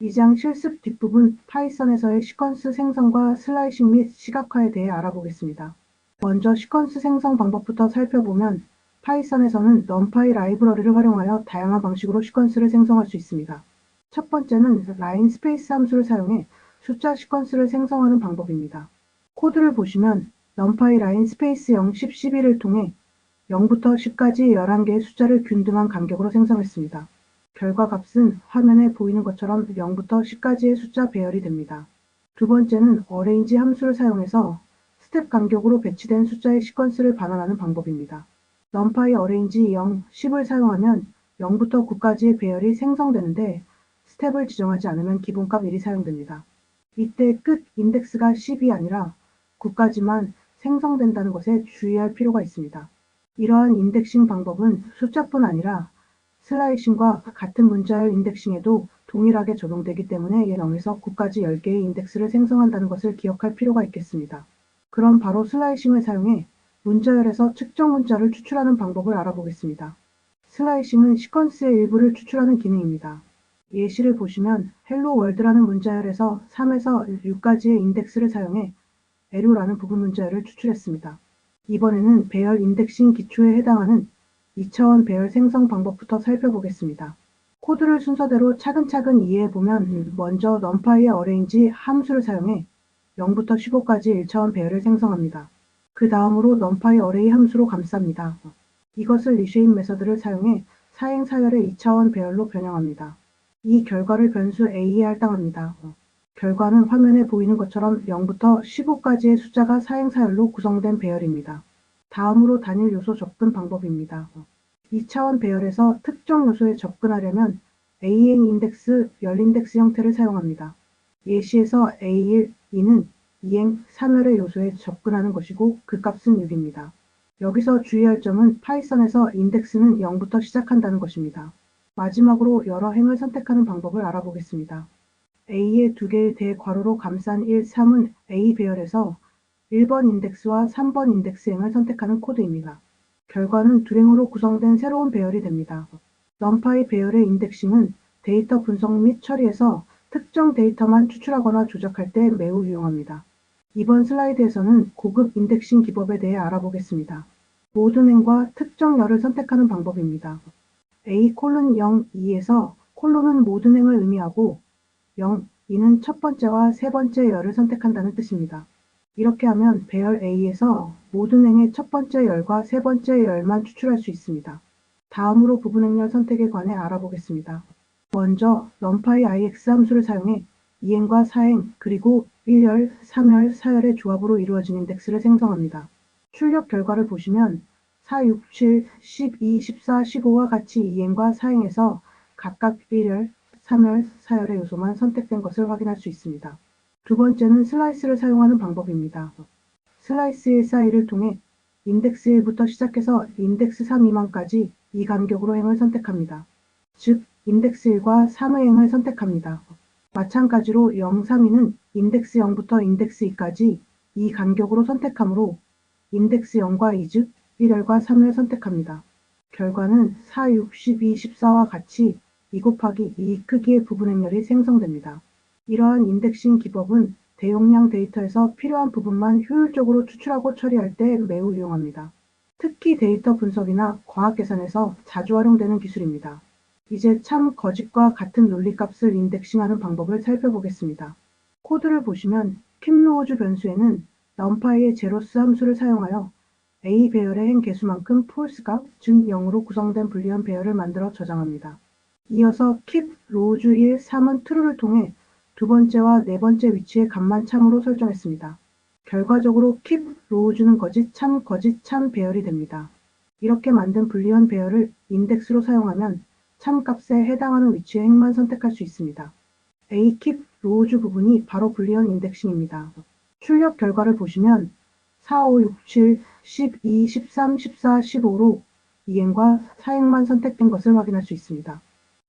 이장 실습 뒷부분 파이썬에서의 시퀀스 생성과 슬라이싱 및 시각화에 대해 알아보겠습니다. 먼저 시퀀스 생성 방법부터 살펴보면 파이썬에서는 numpy 라이브러리를 활용하여 다양한 방식으로 시퀀스를 생성할 수 있습니다. 첫 번째는 라인 스페이스 함수를 사용해 숫자 시퀀스를 생성하는 방법입니다. 코드를 보시면 numpy 라인 스페이스 0, 10, 11을 통해 0부터 10까지 11개의 숫자를 균등한 간격으로 생성했습니다. 결과 값은 화면에 보이는 것처럼 0부터 10까지의 숫자 배열이 됩니다. 두 번째는 arrange 함수를 사용해서 스텝 간격으로 배치된 숫자의 시퀀스를 반환하는 방법입니다. numpy arrange 0, 10을 사용하면 0부터 9까지의 배열이 생성되는데 스텝을 지정하지 않으면 기본값 1이 사용됩니다. 이때 끝 인덱스가 10이 아니라 9까지만 생성된다는 것에 주의할 필요가 있습니다. 이러한 인덱싱 방법은 숫자뿐 아니라 슬라이싱과 같은 문자열 인덱싱에도 동일하게 적용되기 때문에 0에서 9까지 10개의 인덱스를 생성한다는 것을 기억할 필요가 있겠습니다. 그럼 바로 슬라이싱을 사용해 문자열에서 측정 문자를 추출하는 방법을 알아보겠습니다. 슬라이싱은 시퀀스의 일부를 추출하는 기능입니다. 예시를 보시면 헬로 월드라는 문자열에서 3에서 6까지의 인덱스를 사용해 에루라는 부분 문자열을 추출했습니다. 이번에는 배열 인덱싱 기초에 해당하는 2차원 배열 생성 방법부터 살펴보겠습니다. 코드를 순서대로 차근차근 이해해보면 먼저 numpy의 arrange 함수를 사용해 0부터 15까지 1차원 배열을 생성합니다. 그 다음으로 numpy array 함수로 감쌉니다. 이것을 리쉐임 메서드를 사용해 사행 사열의 2차원 배열로 변형합니다. 이 결과를 변수 a에 할당합니다. 결과는 화면에 보이는 것처럼 0부터 15까지의 숫자가 사행 사열로 구성된 배열입니다. 다음으로 단일 요소 접근 방법입니다. 2차원 배열에서 특정 요소에 접근하려면 a행 인덱스, 열 인덱스 형태를 사용합니다. 예시에서 a1, 2는 2행, 3열의 요소에 접근하는 것이고 그 값은 6입니다. 여기서 주의할 점은 파이썬에서 인덱스는 0부터 시작한다는 것입니다. 마지막으로 여러 행을 선택하는 방법을 알아보겠습니다. A의 두 개의 대괄호로 감싼 1, 3은 A 배열에서 1번 인덱스와 3번 인덱스 행을 선택하는 코드입니다. 결과는 두 행으로 구성된 새로운 배열이 됩니다. numpy 배열의 인덱싱은 데이터 분석 및 처리에서 특정 데이터만 추출하거나 조작할 때 매우 유용합니다. 이번 슬라이드에서는 고급 인덱싱 기법에 대해 알아보겠습니다. 모든 행과 특정 열을 선택하는 방법입니다. A 콜론 0, 2에서 콜론은 모든 행을 의미하고 0, 2는 첫 번째와 세 번째 열을 선택한다는 뜻입니다. 이렇게 하면 배열 A에서 모든 행의 첫 번째 열과 세 번째 열만 추출할 수 있습니다. 다음으로 부분행렬 선택에 관해 알아보겠습니다. 먼저 numpy ix 함수를 사용해 2행과 4행 그리고 1열, 3열, 4열의 조합으로 이루어진 인덱스를 생성합니다. 출력 결과를 보시면 4, 6, 7, 12, 14, 15와 같이 2행과 4행에서 각각 1열, 3열, 4열의 요소만 선택된 것을 확인할 수 있습니다. 두 번째는 슬라이스를 사용하는 방법입니다. 슬라이스 1 사이를 통해 인덱스 1부터 시작해서 인덱스 3 미만까지 이 간격으로 행을 선택합니다. 즉, 인덱스 1과 3의 행을 선택합니다. 마찬가지로 0, 3, 2는 인덱스 0부터 인덱스 2까지 이 간격으로 선택하므로 인덱스 0과 2, 즉 1열과 3을 선택합니다. 결과는 4, 6, 12, 14와 같이 2 곱하기 2 크기의 부분 행렬이 생성됩니다. 이러한 인덱싱 기법은 대용량 데이터에서 필요한 부분만 효율적으로 추출하고 처리할 때 매우 유용합니다. 특히 데이터 분석이나 과학 계산에서 자주 활용되는 기술입니다. 이제 참 거짓과 같은 논리값을 인덱싱하는 방법을 살펴보겠습니다. 코드를 보시면 킴로우즈 변수에는 numpy의 제로스 함수를 사용하여 A 배열의 행 개수만큼 false값, 즉 0으로 구성된 불리한 배열을 만들어 저장합니다. 이어서 keep rows 1, 3은 true를 통해 두 번째와 네 번째 위치의 값만 참으로 설정했습니다. 결과적으로 keep rows는 거짓, 참, 거짓, 참 배열이 됩니다. 이렇게 만든 불리한 배열을 인덱스로 사용하면 참 값에 해당하는 위치의 행만 선택할 수 있습니다. A keep rows 부분이 바로 불리한 인덱싱입니다. 출력 결과를 보시면 4, 5, 6, 7, 12, 13, 14, 15로 2행과 4행만 선택된 것을 확인할 수 있습니다.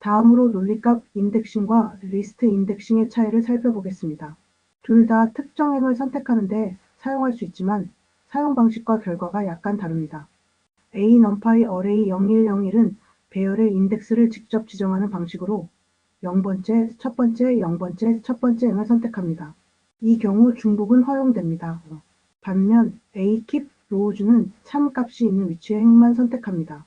다음으로 논리값 인덱싱과 리스트 인덱싱의 차이를 살펴보겠습니다. 둘 다 특정 행을 선택하는데 사용할 수 있지만 사용 방식과 결과가 약간 다릅니다. A numpy array 0101은 배열의 인덱스를 직접 지정하는 방식으로 0번째, 첫 번째, 0번째, 첫 번째 행을 선택합니다. 이 경우 중복은 허용됩니다. 반면 A keep 로우즈는 참 값이 있는 위치의 행만 선택합니다.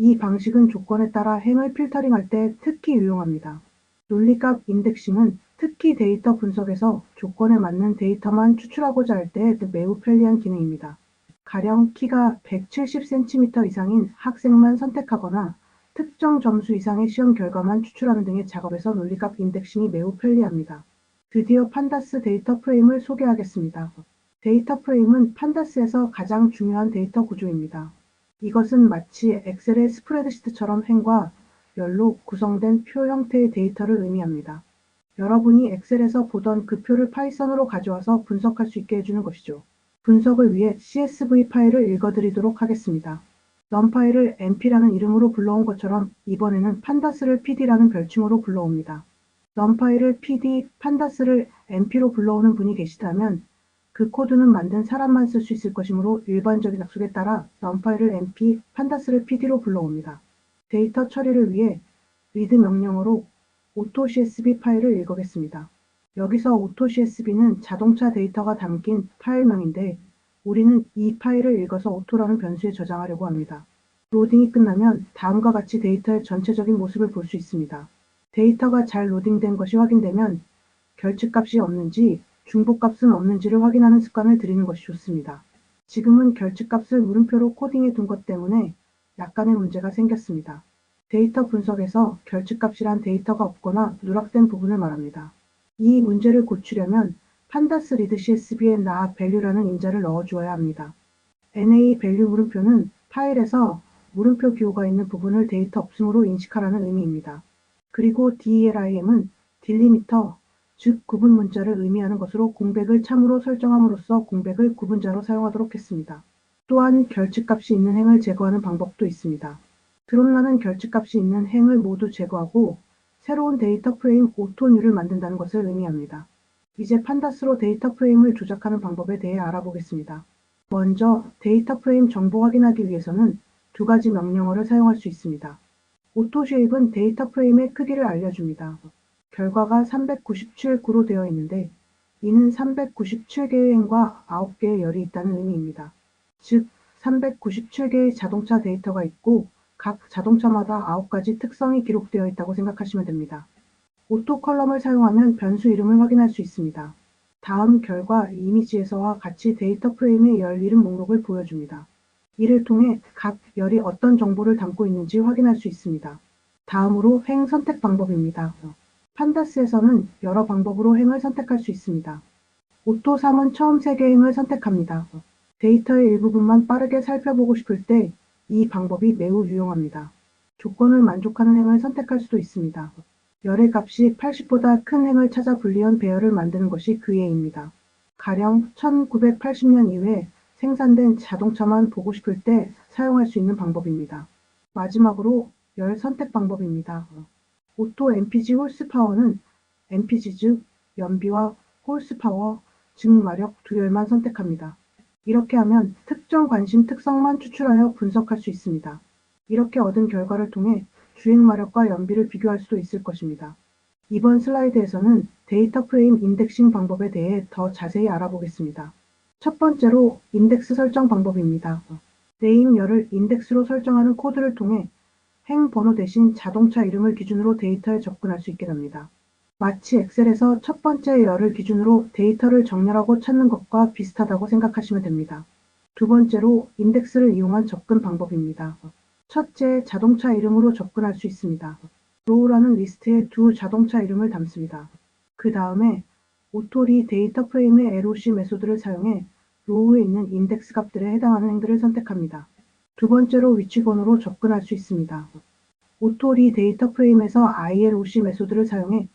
이 방식은 조건에 따라 행을 필터링할 때 특히 유용합니다. 논리값 인덱싱은 특히 데이터 분석에서 조건에 맞는 데이터만 추출하고자 할 때 매우 편리한 기능입니다. 가령 키가 170cm 이상인 학생만 선택하거나 특정 점수 이상의 시험 결과만 추출하는 등의 작업에서 논리값 인덱싱이 매우 편리합니다. 드디어 판다스 데이터 프레임을 소개하겠습니다. 데이터 프레임은 판다스에서 가장 중요한 데이터 구조입니다. 이것은 마치 엑셀의 스프레드시트처럼 행과 열로 구성된 표 형태의 데이터를 의미합니다. 여러분이 엑셀에서 보던 그 표를 파이썬으로 가져와서 분석할 수 있게 해주는 것이죠. 분석을 위해 CSV 파일을 읽어드리도록 하겠습니다. 넘파이를 np라는 이름으로 불러온 것처럼 이번에는 판다스를 pd라는 별칭으로 불러옵니다. 넘파이를 pd, 판다스를 np로 불러오는 분이 계시다면 그 코드는 만든 사람만 쓸 수 있을 것이므로 일반적인 약속에 따라 넘파이를 np, 판다스를 pd로 불러옵니다. 데이터 처리를 위해 read 명령어로 AutoCSV 파일을 읽어겠습니다. 여기서 AutoCSV는 자동차 데이터가 담긴 파일명인데 우리는 이 파일을 읽어서 오토라는 변수에 저장하려고 합니다. 로딩이 끝나면 다음과 같이 데이터의 전체적인 모습을 볼 수 있습니다. 데이터가 잘 로딩된 것이 확인되면 결측값이 없는지 중복값은 없는지를 확인하는 습관을 들이는 것이 좋습니다. 지금은 결측값을 물음표로 코딩해 둔 것 때문에 약간의 문제가 생겼습니다. 데이터 분석에서 결측값이란 데이터가 없거나 누락된 부분을 말합니다. 이 문제를 고치려면 판다스 리드 CSV에 나 value라는 인자를 넣어주어야 합니다. NA value 물음표는 파일에서 물음표 기호가 있는 부분을 데이터 없음으로 인식하라는 의미입니다. 그리고 DLIM은 딜리미터, 즉 구분 문자를 의미하는 것으로 공백을 참으로 설정함으로써 공백을 구분자로 사용하도록 했습니다. 또한 결측값이 있는 행을 제거하는 방법도 있습니다. 드론라는 결측값이 있는 행을 모두 제거하고 새로운 데이터 프레임 오토뉴를 만든다는 것을 의미합니다. 이제 판다스로 데이터 프레임을 조작하는 방법에 대해 알아보겠습니다. 먼저 데이터 프레임 정보 확인하기 위해서는 두 가지 명령어를 사용할 수 있습니다. 오토쉐입은 데이터 프레임의 크기를 알려줍니다. 결과가 397구로 되어 있는데 이는 397개의 행과 9개의 열이 있다는 의미입니다. 즉 397개의 자동차 데이터가 있고 각 자동차마다 9가지 특성이 기록되어 있다고 생각하시면 됩니다. 오토 컬럼을 사용하면 변수 이름을 확인할 수 있습니다. 다음 결과 이미지에서와 같이 데이터 프레임의 열 이름 목록을 보여줍니다. 이를 통해 각 열이 어떤 정보를 담고 있는지 확인할 수 있습니다. 다음으로 행 선택 방법입니다. 판다스에서는 여러 방법으로 행을 선택할 수 있습니다. 오토 3은 처음 3개 행을 선택합니다. 데이터의 일부분만 빠르게 살펴보고 싶을 때 이 방법이 매우 유용합니다. 조건을 만족하는 행을 선택할 수도 있습니다. 열의 값이 80보다 큰 행을 찾아 불리언 배열을 만드는 것이 그 예입니다. 가령 1980년 이후에 생산된 자동차만 보고 싶을 때 사용할 수 있는 방법입니다. 마지막으로 열 선택 방법입니다. 오토 MPG 홀스파워는 MPG 즉 연비와 홀스파워 즉 마력 두 열만 선택합니다. 이렇게 하면 특정 관심 특성만 추출하여 분석할 수 있습니다. 이렇게 얻은 결과를 통해 주행 마력과 연비를 비교할 수도 있을 것입니다. 이번 슬라이드에서는 데이터 프레임 인덱싱 방법에 대해 더 자세히 알아보겠습니다. 첫 번째로 인덱스 설정 방법입니다. 네임 열을 인덱스로 설정하는 코드를 통해 행 번호 대신 자동차 이름을 기준으로 데이터에 접근할 수 있게 됩니다. 마치 엑셀에서 첫 번째 열을 기준으로 데이터를 정렬하고 찾는 것과 비슷하다고 생각하시면 됩니다. 두 번째로 인덱스를 이용한 접근 방법입니다. 첫째, 자동차 이름으로 접근할 수 있습니다. 로우라는 리스트에 두 자동차 이름을 담습니다. 그 다음에 오토리 데이터 프레임의 LOC 메소드를 사용해 로우에 있는 인덱스 값들에 해당하는 행들을 선택합니다. 두 번째로 위치 번호로 접근할 수 있습니다. 오토리 데이터 프레임에서 ILOC 메소드를 사용해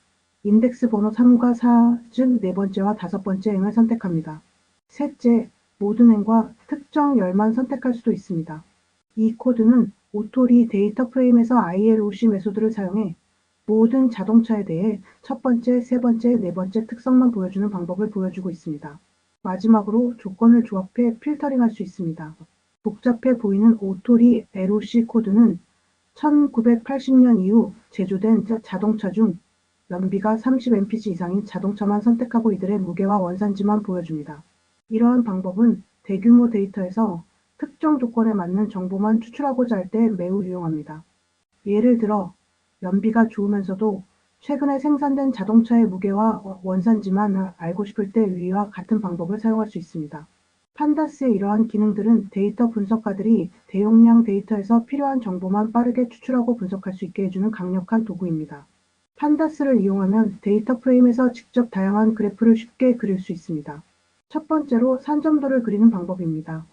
인덱스 번호 3과 4, 즉 네 번째와 다섯 번째 행을 선택합니다. 셋째, 모든 행과 특정 열만 선택할 수도 있습니다. 이 코드는 오토리 데이터 프레임에서 ILOC 메소드를 사용해 모든 자동차에 대해 첫 번째, 세 번째, 네 번째 특성만 보여주는 방법을 보여주고 있습니다. 마지막으로 조건을 조합해 필터링할 수 있습니다. 복잡해 보이는 오토리 LOC 코드는 1980년 이후 제조된 자동차 중 연비가 30mpg 이상인 자동차만 선택하고 이들의 무게와 원산지만 보여줍니다. 이러한 방법은 대규모 데이터에서 특정 조건에 맞는 정보만 추출하고자 할 때 매우 유용합니다. 예를 들어 연비가 좋으면서도 최근에 생산된 자동차의 무게와 원산지만 알고 싶을 때 위와 같은 방법을 사용할 수 있습니다. 판다스의 이러한 기능들은 데이터 분석가들이 대용량 데이터에서 필요한 정보만 빠르게 추출하고 분석할 수 있게 해주는 강력한 도구입니다. 판다스를 이용하면 데이터 프레임에서 직접 다양한 그래프를 쉽게 그릴 수 있습니다. 첫 번째로 산점도를 그리는 방법입니다.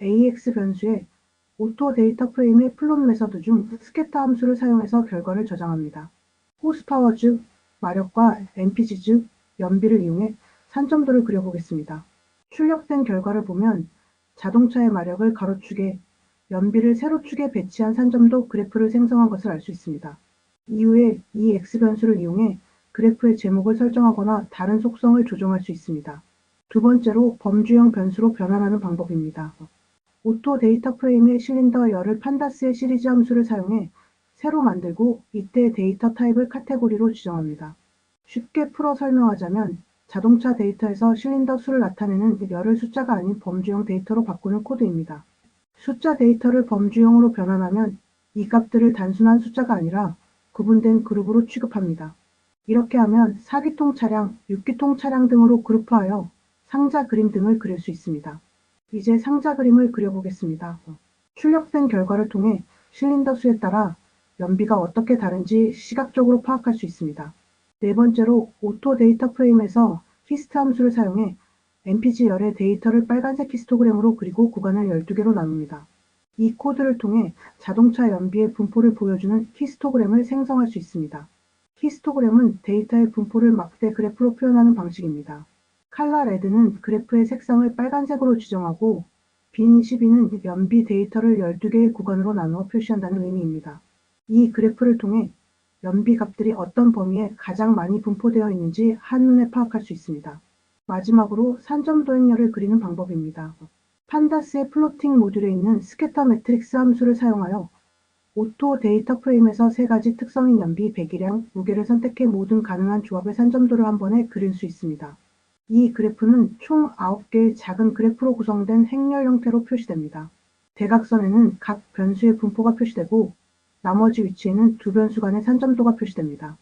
AX 변수의 오토 데이터 프레임의 플롯 메서드 중 스캐터 함수를 사용해서 결과를 저장합니다. 호스파워 즉 마력과 MPG 즉 연비를 이용해 산점도를 그려보겠습니다. 출력된 결과를 보면 자동차의 마력을 가로축에 연비를 세로축에 배치한 산점도 그래프를 생성한 것을 알 수 있습니다. 이후에 이 X변수를 이용해 그래프의 제목을 설정하거나 다른 속성을 조정할 수 있습니다. 두 번째로 범주형 변수로 변환하는 방법입니다. 오토 데이터 프레임에 실린더 열을 판다스의 시리즈 함수를 사용해 새로 만들고 이때 데이터 타입을 카테고리로 지정합니다. 쉽게 풀어 설명하자면 자동차 데이터에서 실린더 수를 나타내는 열을 숫자가 아닌 범주형 데이터로 바꾸는 코드입니다. 숫자 데이터를 범주형으로 변환하면 이 값들을 단순한 숫자가 아니라 구분된 그룹으로 취급합니다. 이렇게 하면 4기통 차량, 6기통 차량 등으로 그룹화하여 상자 그림 등을 그릴 수 있습니다. 이제 상자 그림을 그려보겠습니다. 출력된 결과를 통해 실린더 수에 따라 연비가 어떻게 다른지 시각적으로 파악할 수 있습니다. 네 번째로 오토 데이터 프레임에서 히스트 함수를 사용해 MPG 열의 데이터를 빨간색 히스토그램으로 그리고 구간을 12개로 나눕니다. 이 코드를 통해 자동차 연비의 분포를 보여주는 히스토그램을 생성할 수 있습니다. 히스토그램은 데이터의 분포를 막대 그래프로 표현하는 방식입니다. 칼라 레드는 그래프의 색상을 빨간색으로 지정하고 빈 12는 연비 데이터를 12개의 구간으로 나누어 표시한다는 의미입니다. 이 그래프를 통해 연비 값들이 어떤 범위에 가장 많이 분포되어 있는지 한눈에 파악할 수 있습니다. 마지막으로 산점 도행열을 그리는 방법입니다. 판다스의 플로팅 모듈에 있는 스캐터 매트릭스 함수를 사용하여 오토 데이터 프레임에서 세 가지 특성인 연비, 배기량, 무게를 선택해 모든 가능한 조합의 산점도를 한 번에 그릴 수 있습니다. 이 그래프는 총 9개의 작은 그래프로 구성된 행렬 형태로 표시됩니다. 대각선에는 각 변수의 분포가 표시되고 나머지 위치에는 두 변수 간의 산점도가 표시됩니다.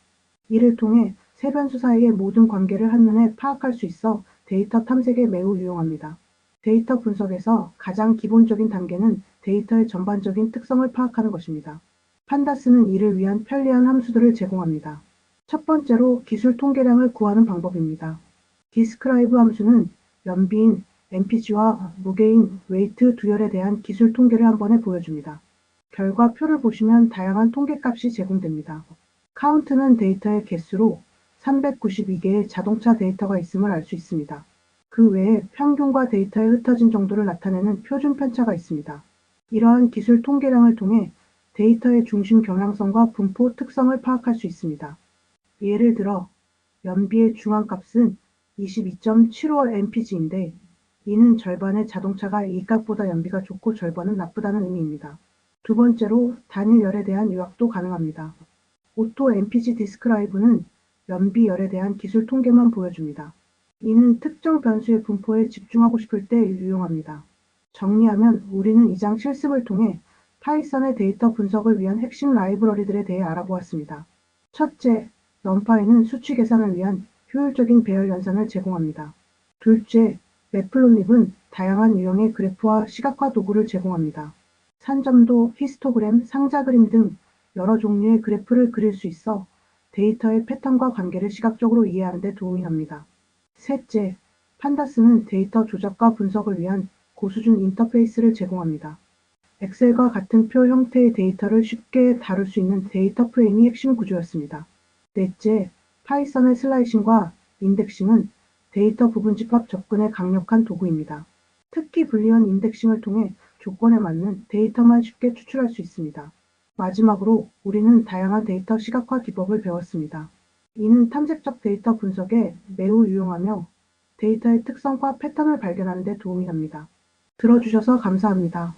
이를 통해 세 변수 사이의 모든 관계를 한눈에 파악할 수 있어 데이터 탐색에 매우 유용합니다. 데이터 분석에서 가장 기본적인 단계는 데이터의 전반적인 특성을 파악하는 것입니다. 판다스는 이를 위한 편리한 함수들을 제공합니다. 첫 번째로 기술 통계량을 구하는 방법입니다. 디스크라이브 함수는 연비인 MPG와 무게인 웨이트 두열에 대한 기술 통계를 한 번에 보여줍니다. 결과 표를 보시면 다양한 통계값이 제공됩니다. 카운트는 데이터의 개수로 392개의 자동차 데이터가 있음을 알 수 있습니다. 그 외에 평균과 데이터에 흩어진 정도를 나타내는 표준 편차가 있습니다. 이러한 기술 통계량을 통해 데이터의 중심 경향성과 분포 특성을 파악할 수 있습니다. 예를 들어 연비의 중앙값은 22.75mpg인데 이는 절반의 자동차가 이 값보다 연비가 좋고 절반은 나쁘다는 의미입니다. 두 번째로 단일 열에 대한 요약도 가능합니다. 오토 MPG 디스크라이브는 연비 열에 대한 기술 통계만 보여줍니다. 이는 특정 변수의 분포에 집중하고 싶을 때 유용합니다. 정리하면 우리는 이장 실습을 통해 파이썬의 데이터 분석을 위한 핵심 라이브러리들에 대해 알아보았습니다. 첫째, 넘파이는 수치 계산을 위한 효율적인 배열 연산을 제공합니다. 둘째, 매플롯립은 다양한 유형의 그래프와 시각화 도구를 제공합니다. 산점도, 히스토그램, 상자 그림 등 여러 종류의 그래프를 그릴 수 있어 데이터의 패턴과 관계를 시각적으로 이해하는 데 도움이 됩니다. 셋째, 판다스는 데이터 조작과 분석을 위한 고수준 인터페이스를 제공합니다. 엑셀과 같은 표 형태의 데이터를 쉽게 다룰 수 있는 데이터 프레임이 핵심 구조였습니다. 넷째, 파이썬의 슬라이싱과 인덱싱은 데이터 부분 집합 접근에 강력한 도구입니다. 특히 불리언 인덱싱을 통해 조건에 맞는 데이터만 쉽게 추출할 수 있습니다. 마지막으로 우리는 다양한 데이터 시각화 기법을 배웠습니다. 이는 탐색적 데이터 분석에 매우 유용하며 데이터의 특성과 패턴을 발견하는 데 도움이 됩니다. 들어주셔서 감사합니다.